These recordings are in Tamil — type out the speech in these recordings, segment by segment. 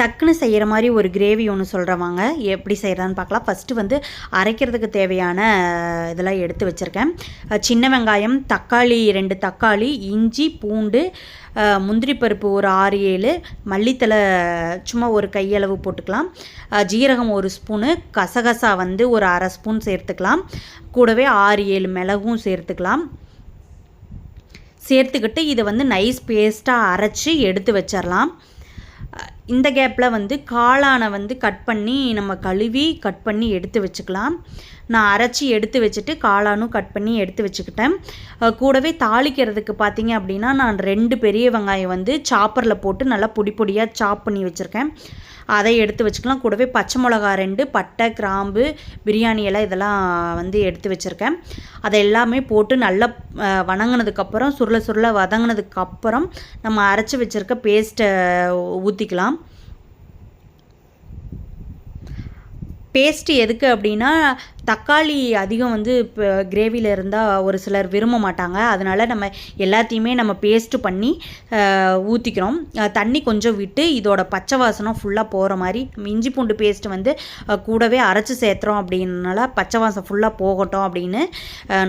டக்குன்னு செய்கிற மாதிரி ஒரு கிரேவி ஒன்று சொல்கிறவங்க எப்படி செய்கிறதான்னு பார்க்கலாம். ஃபஸ்ட்டு வந்து அரைக்கிறதுக்கு தேவையான இதெல்லாம் எடுத்து வச்சுருக்கேன். சின்ன வெங்காயம் தக்காளி ரெண்டு தக்காளி இஞ்சி பூண்டு முந்திரி பருப்பு ஒரு ஆறு ஏழு மல்லித்தலை சும்மா ஒரு கையளவு போட்டுக்கலாம். ஜீரகம் ஒரு ஸ்பூனு கசகசா வந்து ஒரு அரை ஸ்பூன் சேர்த்துக்கலாம். கூடவே ஆறு ஏழு மிளகும் சேர்த்துக்கலாம். சேர்த்துக்கிட்டு இதை வந்து நைஸ் பேஸ்ட்டாக அரைச்சி எடுத்து வச்சிடலாம் இந்த கேப்பில் வந்து காளானை வந்து கட் பண்ணி நம்ம கழுவி கட் பண்ணி எடுத்து வச்சுக்கலாம். நான் அரைச்சி எடுத்து வச்சுட்டு காளானும் கட் பண்ணி எடுத்து வச்சுக்கிட்டேன். கூடவே தாளிக்கிறதுக்கு பார்த்தீங்க அப்படின்னா நான் ரெண்டு பெரிய வெங்காயம் வந்து சாப்பரில் போட்டு நல்லா பொடி பொடியாக சாப் பண்ணி வச்சுருக்கேன். அதை எடுத்து வச்சுக்கலாம். கூடவே பச்சை மிளகா ரெண்டு பட்டை கிராம்பு பிரியாணி எல்லாம் இதெல்லாம் வந்து எடுத்து வச்சுருக்கேன். அதை எல்லாமே போட்டு நல்லா வணங்கினதுக்கப்புறம் சுருள சுருள வதங்கினதுக்கப்புறம் நம்ம அரைச்சி வச்சுருக்க பேஸ்ட்டை ஊற்றிக்கலாம் பேஸ்ட்டு எதுக்கு அப்படின்னா தக்காளி அதிகம் வந்து இப்போ கிரேவியில் இருந்தால் ஒரு சிலர் விரும்ப மாட்டாங்க. அதனால் நம்ம எல்லாத்தையுமே நம்ம பேஸ்ட்டு பண்ணி ஊற்றிக்கிறோம் தண்ணி கொஞ்சம் விட்டு இதோட பச்சை வாசனம் ஃபுல்லாக போகிற மாதிரி இஞ்சி பூண்டு பேஸ்ட்டு வந்து கூடவே அரைச்சி சேர்த்துறோம் அப்படின்னால பச்சை வாசம் ஃபுல்லாக போகட்டும் அப்படின்னு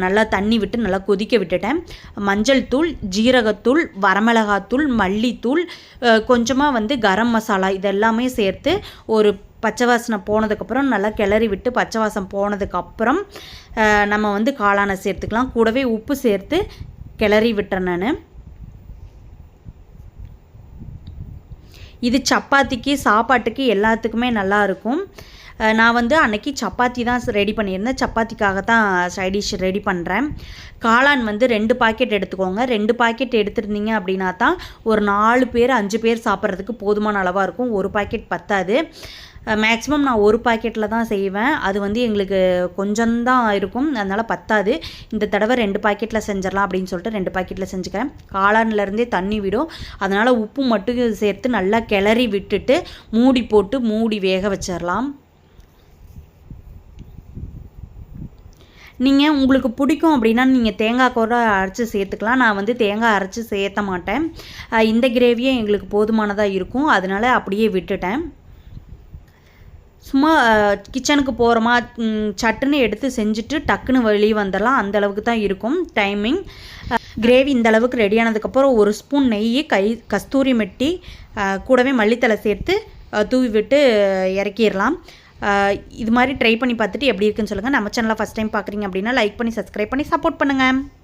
நல்லா தண்ணி விட்டு நல்லா கொதிக்க விட்டுட்டேன். மஞ்சள் தூள் ஜீரகத்தூள் வரமிளகாத்தூள் மல்லித்தூள் கொஞ்சமாக வந்து கரம் மசாலா இதெல்லாமே சேர்த்து ஒரு பச்சை வாசனை போனதுக்கப்புறம் நல்லா கிளறி விட்டு பச்சை வாசம் போனதுக்கப்புறம் நம்ம வந்து காளானை சேர்த்துக்கலாம். கூடவே உப்பு சேர்த்து கிளறி விட்டுறேன் நான். இது சப்பாத்திக்கு சாப்பாட்டுக்கு எல்லாத்துக்குமே நல்லாயிருக்கும் நான் வந்து அன்னைக்கு சப்பாத்தி தான் ரெடி பண்ணியிருந்தேன். சப்பாத்திக்காக தான் சைடிஷ் ரெடி பண்ணுறேன் காளான் வந்து ரெண்டு பாக்கெட் எடுத்துக்கோங்க. ரெண்டு பாக்கெட் எடுத்துருந்தீங்க அப்படின்னா தான் ஒரு நாலு பேர் அஞ்சு பேர் சாப்பிட்றதுக்கு போதுமான அளவாக இருக்கும். ஒரு பாக்கெட் பத்தாது. மேக்ஸிமம் நான் ஒரு பாக்கெட்டில் தான் செய்வேன். அது வந்து எங்களுக்கு கொஞ்சம்தான் இருக்கும். அதனால் பத்தாது. இந்த தடவை ரெண்டு பாக்கெட்டில் செஞ்சிடலாம் அப்படின்னு சொல்லிட்டு ரெண்டு பாக்கெட்டில் செஞ்சுக்கிறேன். காளான்லேருந்தே தண்ணி விடும். அதனால் உப்பு மட்டும் சேர்த்து நல்லா கிளறி விட்டுட்டு மூடி போட்டு மூடி வேக வச்சிடலாம். நீங்கள் உங்களுக்கு பிடிக்கும் அப்படின்னா நீங்கள் தேங்காய் கூட அரைச்சி சேர்த்துக்கலாம். நான் வந்து தேங்காய் அரைச்சி சேர்த்த மாட்டேன். இந்த கிரேவியே எங்களுக்கு போதுமானதாக இருக்கும். அதனால் அப்படியே விட்டுட்டேன். சும்மா கிச்சனுக்கு போகிறோமா சட்டுன்னு எடுத்து செஞ்சுட்டு டக்குன்னு வெளியே வந்துடலாம் அந்த அளவுக்கு தான் இருக்கும் டைமிங் கிரேவி இந்த அளவுக்கு ரெடி ஆனதுக்கப்புறம் ஒரு ஸ்பூன் நெய் கை கஸ்தூரி மெட்டி கூடவே மல்லித்தலை சேர்த்து தூவி விட்டு இறக்கிடலாம் இது மாதிரி ட்ரை பண்ணி பார்த்துட்டு எப்படி இருக்குன்னு சொல்லுங்கள் நம்ம சேனலில் ஃபஸ்ட் டைம் பார்க்குறீங்க அப்படின்னா லைக் பண்ணி சப்ஸ்கிரைப் பண்ணி சப்போர்ட் பண்ணுங்கள்